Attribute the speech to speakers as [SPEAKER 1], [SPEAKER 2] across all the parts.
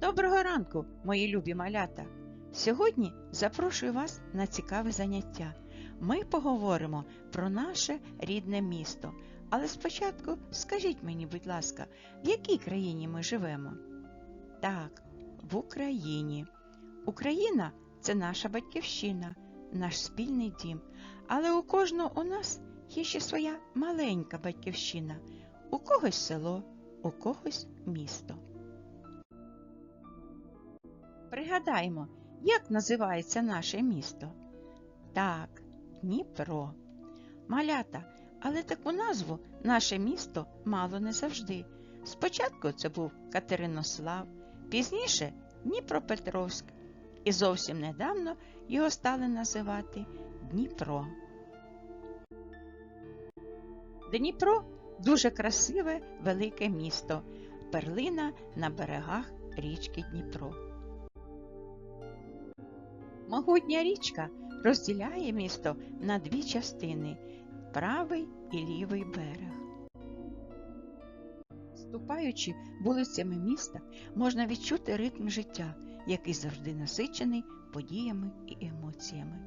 [SPEAKER 1] Доброго ранку, мої любі малята! Сьогодні запрошую вас на цікаве заняття. Ми поговоримо про наше рідне місто. Але спочатку скажіть мені, будь ласка, в якій країні ми живемо? Так, в Україні. Україна це наша батьківщина, наш спільний дім. Але у кожного у нас є ще своя маленька батьківщина. У когось село, у когось місто. Пригадаємо, як називається наше місто? Так, Дніпро. Малята, але таку назву наше місто мало не завжди. Спочатку це був Катеринослав, пізніше Дніпропетровськ, і зовсім недавно його стали називати Дніпро. Дніпро дуже красиве велике місто, перлина на берегах річки Дніпро. Могутня річка розділяє місто на дві частини правий і лівий берег. Ступаючи вулицями міста, можна відчути ритм життя, який завжди насичений подіями і емоціями.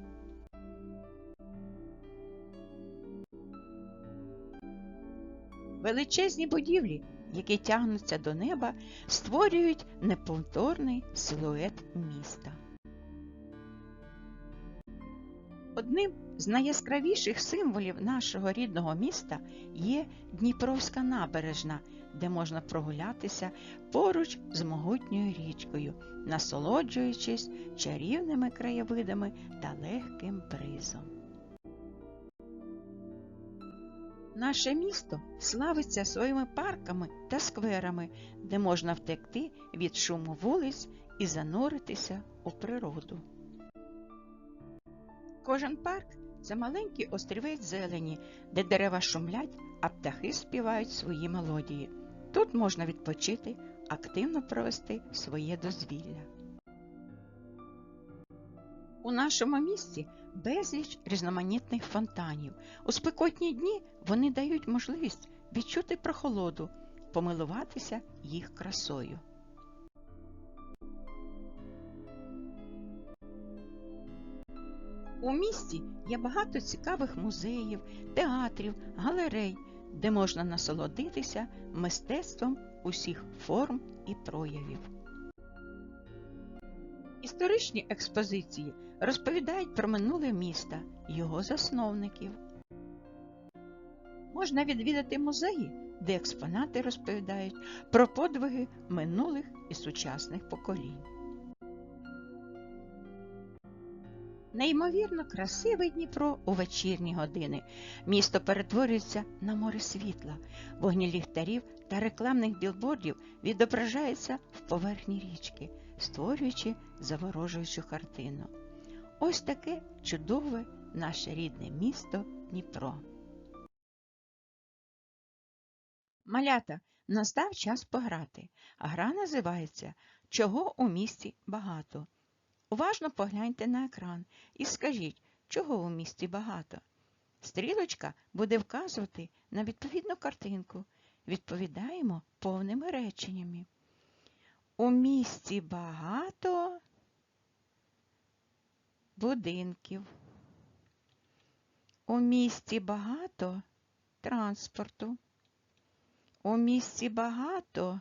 [SPEAKER 1] Величезні будівлі, які тягнуться до неба, створюють неповторний силует міста. Одним з найяскравіших символів нашого рідного міста є Дніпровська набережна, де можна прогулятися поруч з могутньою річкою, насолоджуючись чарівними краєвидами та легким бризом. Наше місто славиться своїми парками та скверами, де можна втекти від шуму вулиць і зануритися у природу. Кожен парк це маленький острівець зелені, де дерева шумлять, а птахи співають свої мелодії. Тут можна відпочити, активно провести своє дозвілля. У нашому місті безліч різноманітних фонтанів. У спекотні дні вони дають можливість відчути прохолоду, помилуватися їх красою. У місті є багато цікавих музеїв, театрів, галерей, де можна насолодитися мистецтвом усіх форм і проявів. Історичні експозиції розповідають про минуле міста, його засновників. Можна відвідати музеї, де експонати розповідають про подвиги минулих і сучасних поколінь. Неймовірно красивий Дніпро у вечірні години. Місто перетворюється на море світла, вогні ліхтарів та рекламних білбордів відображаються в поверхні річки, створюючи заворожуючу картину. Ось таке чудове наше рідне місто Дніпро. Малята, настав час пограти, гра називається Чого у місті багато. Уважно погляньте на екран і скажіть, чого у місті багато. Стрілочка буде вказувати на відповідну картинку. Відповідаємо повними реченнями. У місті багато будинків. У місті багато транспорту. У місті багато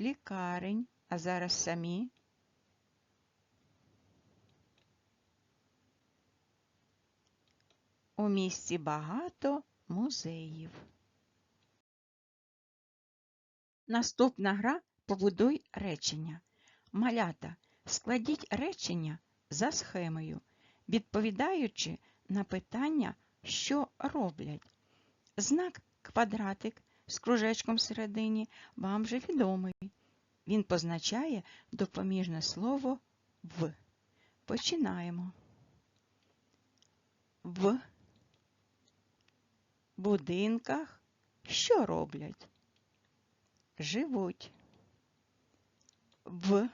[SPEAKER 1] лікарень, а зараз самі. У місті багато музеїв. Наступна гра побудуй речення. Малята, складіть речення за схемою, відповідаючи на питання, що роблять. Знак квадратик з кружечком всередині вам вже відомий. Він позначає допоміжне слово в. Починаємо. В будинках що роблять? Живуть. В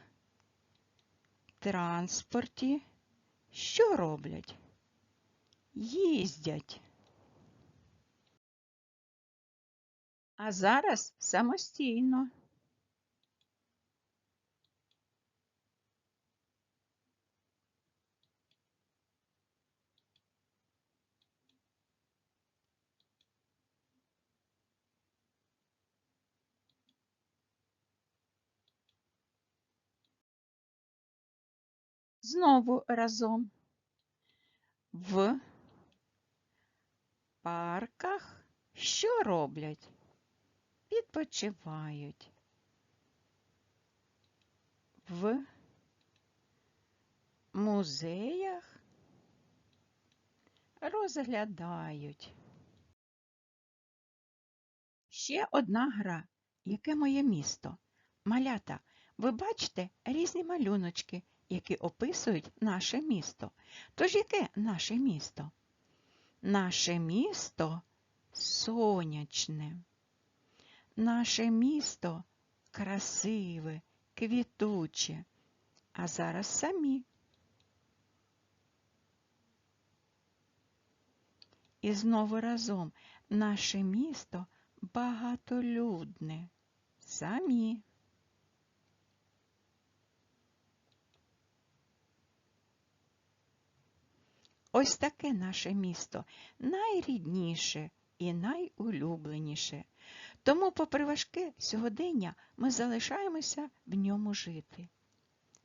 [SPEAKER 1] транспорті що роблять? Їздять. А зараз самостійно. Знову разом. В парках що роблять? Відпочивають. В музеях розглядають. Ще одна гра. Яке моє місто? Малята, ви бачите різні малюночки, які описують наше місто. Тож яке наше місто? Наше місто сонячне. Наше місто красиве, квітуче. А зараз самі. І знову разом наше місто багатолюдне. Самі. Ось таке наше місто найрідніше і найулюбленіше. Тому, попри важке сьогодення, ми залишаємося в ньому жити.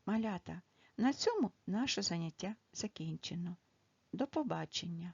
[SPEAKER 1] Малята, на цьому наше заняття закінчено. До побачення!